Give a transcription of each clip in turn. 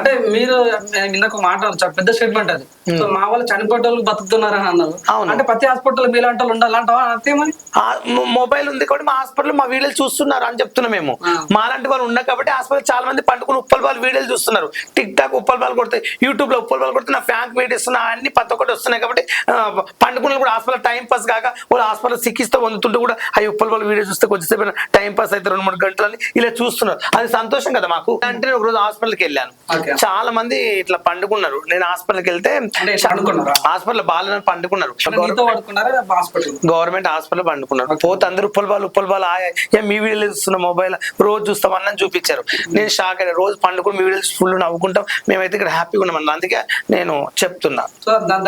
అంటే మీరు ఇందాక మాట పెద్ద స్టేట్మెంట్ అది. సో మా వాళ్ళు చనిపోయే వాళ్ళు బతుకుతున్నారని అన్నారు. అంటే ప్రతి హాస్పిటల్ మీలాంటి వాళ్ళు మొ- మొబైల్ ఉంది కాబట్టి మా హాస్పిటల్ మా వీడియోలు చూస్తున్నారు అని చెప్తున్నాం మేము. ఆ. మాలాంటి వాళ్ళు ఉన్నారు కాబట్టి హాస్పిటల్ చాలా మంది పండుకుని ఉప్పల్ బాల్ వీడియోలు చూస్తున్నారు. టిక్ టాక్ ఉప్పల్ బాల్ కొడితే యూట్యూబ్లో ఉప్పల్ బాల్ కొడితే నా ఫ్యాంక్ వీడియోస్ అన్ని ప్రతి ఒక్కటి వస్తున్నాయి కాబట్టి ఆ, పండుకున్న కూడా హాస్పిటల్ టైం పాస్ కాక వాళ్ళు హాస్పిటల్ సిక్కిస్తే వందుతుంటే కూడా అవి ఉప్పల్ బాల్ వీడియో చూస్తే కొద్దిసేపు టైం పాస్ అయితే రెండు మూడు గంటలని ఇలా చూస్తున్నారు. అది సంతోషం కదా మాకు? అంటే ఒక రోజు హాస్పిటల్కి వెళ్ళాను. చాలా మంది ఇట్లా పండుకున్నారు. నేను హాస్పిటల్కి వెళ్తే? హాస్పిటల్ బాగాలని పండుకున్నారు. గవర్నమెంట్ హాస్పిటల్ పండుకున్నారు. పోతే అందరు ఉప్పల్ బాల్ ఉప్పల్ బాల్ ఆయా ఏ మీ వీడియోలు చూస్తున్న మొబైల్? రోజు చూస్తాం అన్నని చూపించారు. నేను షాక్ అయ్యా రోజు పండుకుని మీ వీడియోలు ఫుల్ నవ్వుకుంటాం. మేమైతే ఇక్కడ హ్యాపీగా ఉన్నాం అందుకే నేను చెప్తున్నా.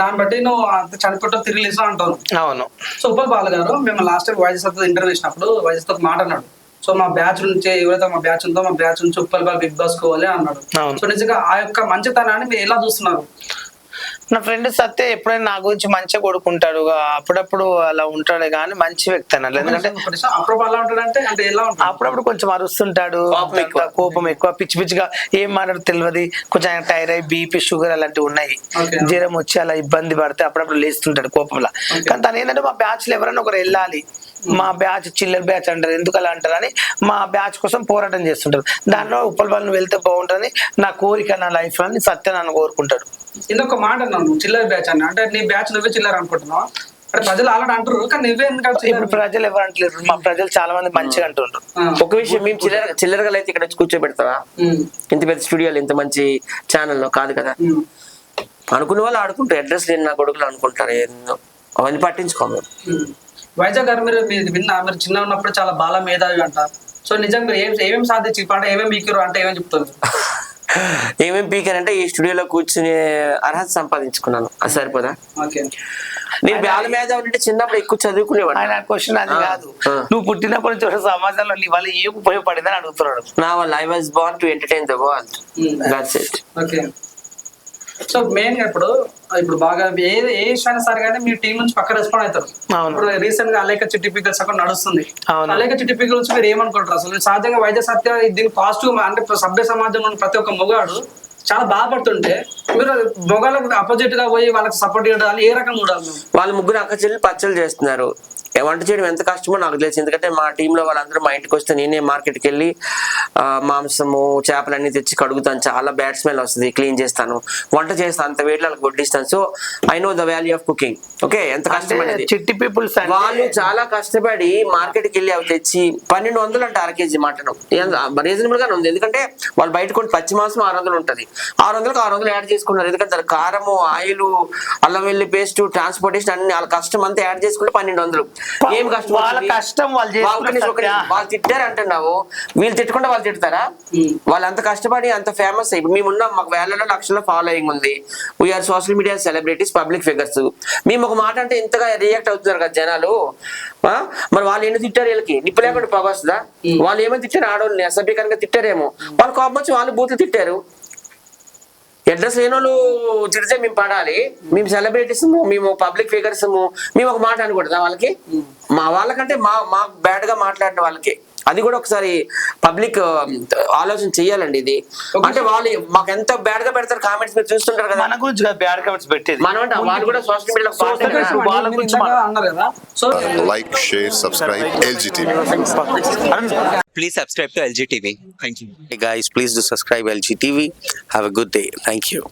దాన్ని బట్టి నువ్వు చనిపోవటం తిరిగి అంటావు అవును. సో ఉపల్ బాల గారు మేము లాస్ట్ టైం వైద్య సత్తా ఇంటర్వ్యూ ఇచ్చినప్పుడు వైద్య సత్తా మాట అన్నాడు. సో మా బ్యాచ్ నుంచి ఎవరైతే మా బ్యాచ్ ఉందో మా బ్యాచ్ నుంచి ఉప్పల్ బాల్ బిగ్ బాస్ కోవాలి అన్నాడు. సో నిజంగా ఆ యొక్క మంచితనాన్ని మీరు ఎలా చూస్తున్నారు? నా ఫ్రెండ్ సత్య ఎప్పుడైనా నా గురించి మంచిగా కొడుకుంటాడు అప్పుడప్పుడు అలా ఉంటాడు కానీ మంచి వ్యక్తి అన్నాడు ఎందుకంటే అప్పుడు అలా ఉంటాడంటే అంటే ఎలా ఉంటుంది అప్పుడప్పుడు కొంచెం అరుస్తుంటాడు కోపం ఎక్కువ. కోపం ఎక్కువ. పిచ్చి పిచ్చిగా ఏం మాట్లాడు తెలియదు కొంచెం అయ్యి బీపీ షుగర్ అలాంటివి ఉన్నాయి. జ్వరం వచ్చి అలా ఇబ్బంది పడితే అప్పుడప్పుడు లేస్తుంటాడు కోపంలో. కానీ తను ఏంటంటే మా బ్యాచ్లో ఎవరైనా ఒకరు వెళ్ళాలి. మా బ్యాచ్ చిల్లర్ బ్యాచ్ అంటారు. ఎందుకు అలా అంటారు అని మా బ్యాచ్ కోసం పోరాటం చేస్తుంటారు. దానిలో ఉప్పల్ బాల్ వెళ్తే బాగుంటుంది నా కోరిక నా లైఫ్ అని సత్య నన్ను కోరుకుంటాడు. ఇంకొక మాట అన్నాను చిల్లర బ్యాచ్ అని అంటే నీ బ్యాచ్ నువ్వే చిల్లర అనుకుంటున్నావు? ప్రజలు ఆల్రెడీ అంటారు కానీ నువ్వే? ఇప్పుడు ప్రజలు ఎవరు అంటలేరు. మా ప్రజలు చాలా మంది మంచిగా అంటుండ్రు. ఒక విషయం మేము చిల్లర చిల్లరగా అయితే ఇక్కడ వచ్చి కూర్చోబెడతావా? ఇంత పెద్ద స్టూడియోలో ఇంత మంచి ఛానల్లో కాదు కదా? ఉమ్, అనుకున్న వాళ్ళు ఆడుకుంటారు. అడ్రస్ లేని నా కొడుకులు అనుకుంటారు. ఏందో అవన్నీ పట్టించుకోము. వైజాగ్ గారు మీరు మీరు విన్నా మీరు చిన్న ఉన్నప్పుడు చాలా బాల మేధావి అంట. సో నిజంగా మీరు ఏం ఏమేమి సాధించి అంటే ఏమేమి మీకురు అంటే ఏమేమి చెప్తారు? ఏమేం పీకర్ అంటే ఈ స్టూడియోలో కూర్చునే అర్హత సంపాదించుకున్నాను. అది సరిపోదా? ఓకే. నేను బ్యాల మీద ఉంటే చిన్నప్పుడు ఎక్కువ చదువుకునేవాడిని. ఆయన క్వశ్చన్ అది కాదు. నువ్వు పుట్టినప్పటి నుంచి ఒక సమాజంలో నీ వల్ల ఏం ఉపయోగపడిందని అడుగుతున్నాడు. నా వల్ల I was born to entertain the world. That's it okay so మెయిన్గా ఇప్పుడు ఇప్పుడు బాగా ఏ ఏ విషయాన్ని సరే కానీ మీ టీం నుంచి పక్క రెస్పాండ్ అవుతారు. ఇప్పుడు రీసెంట్గా అలేక చిట్టి పికల్స్ అక్కడ నడుస్తుంది. అలేక చిట్టి పికల్స్ మీరు ఏమనుకుంటారు అసలు సహజంగా వైద్య సత్య దీని పాజిటివ్ అంటే సభ్య సమాజంలో ఉన్న ప్రతి ఒక్క మొగాడు చాలా బాధపడుతుంటే మీరు మొగాళ్ళకి అపోజిట్గా పోయి వాళ్ళకి సపోర్ట్ చేయడం ఏ రకంగా చూడాలి? వాళ్ళు ముగ్గురు అక్క చెల్లి పచ్చళ్ళు చేస్తున్నారు వంట చేయడం ఎంత కష్టమో నాకు తెలుసు. ఎందుకంటే మా టీంలో వాళ్ళందరూ మా ఇంటికి వస్తే నేనే మార్కెట్కి వెళ్ళి మాంసము చేపలు అన్ని తెచ్చి కడుగుతాను. చాలా బ్యాడ్ స్మెల్ వస్తుంది. క్లీన్ చేస్తాను. వంట చేస్తాను అంత వేడి వాళ్ళకి వడ్డిస్తాను so I know the value of cooking okay ఎంత కష్టం అనేది చిట్టి పీపుల్స్ వాళ్ళు చాలా కష్టపడి మార్కెట్కి వెళ్ళి అవి తెచ్చి పన్నెండు వందలు అంటే అర కేజీ మటన్. రీజనబుల్ గానే ఉంది. ఎందుకంటే వాళ్ళు బయట కొన్ని పచ్చి మాంసం ఆరు వందలు ఉంటది. ఆరు వందలకు ఆరు వందలు యాడ్ చేసుకున్నారు. ఎందుకంటే కారము ఆయిల్ అల్లం వెల్లి పేస్ట్ ట్రాన్స్పోర్టేషన్ అన్ని వాళ్ళ కష్టం అంతా యాడ్ చేసుకుంటే పన్నెండు వందలు. ఏం కష్టం వాళ్ళ? కష్టం వాళ్ళు వాళ్ళ తిట్టారు అంటున్నావు. వీళ్ళు తిట్టుకుంటే వాళ్ళు తిడతారా. వాళ్ళు అంత కష్టపడి అంత ఫేమస్ ఇప్పుడు మేము ఉన్నాం మాకు వేలలో లక్షల ఫాలోయింగ్ ఉంది. We're social media celebrities public figures మేము ఒక మాట అంటే ఇంతగా రియాక్ట్ అవుతున్నారు కదా జనాలు. ఆ? మరి వాళ్ళు ఎన్ని తిట్టారు వీళ్ళకి? నిప్పు లేకుండా పొగ వస్తుందా వాళ్ళు ఏమో తిట్టారు? ఆడవాళ్ళని అసభ్యకరంగా తిట్టారేమో. వాళ్ళు కోపం వచ్చి వాళ్ళు బూతులు తిట్టారు. అడ్రస్ లేని వాళ్ళు తిడితే మేము పడాలి. మేము సెలబ్రిటీస్ మేము పబ్లిక్ ఫిగర్స్ మేము ఒక మాట అనకూడదా వాళ్ళకి? మా వాళ్ళకంటే మా మా బ్యాడ్గా మాట్లాడిన వాళ్ళకి. అది కూడా ఒకసారి పబ్లిక్ ఆలోచన చెయ్యాలండి ఇది. అంటే వాళ్ళు మాకు ఎంత బ్యాడ్గా పెడతారు కామెంట్స్ మీరు చూస్తుంటారు కదా. మన గురించి బ్యాడ్ కామెంట్స్ పెట్టేది. మనం అంటే వాళ్ళు కూడా సోషల్ మీడియాలో గుడ్ డే థ్యాంక్ యూ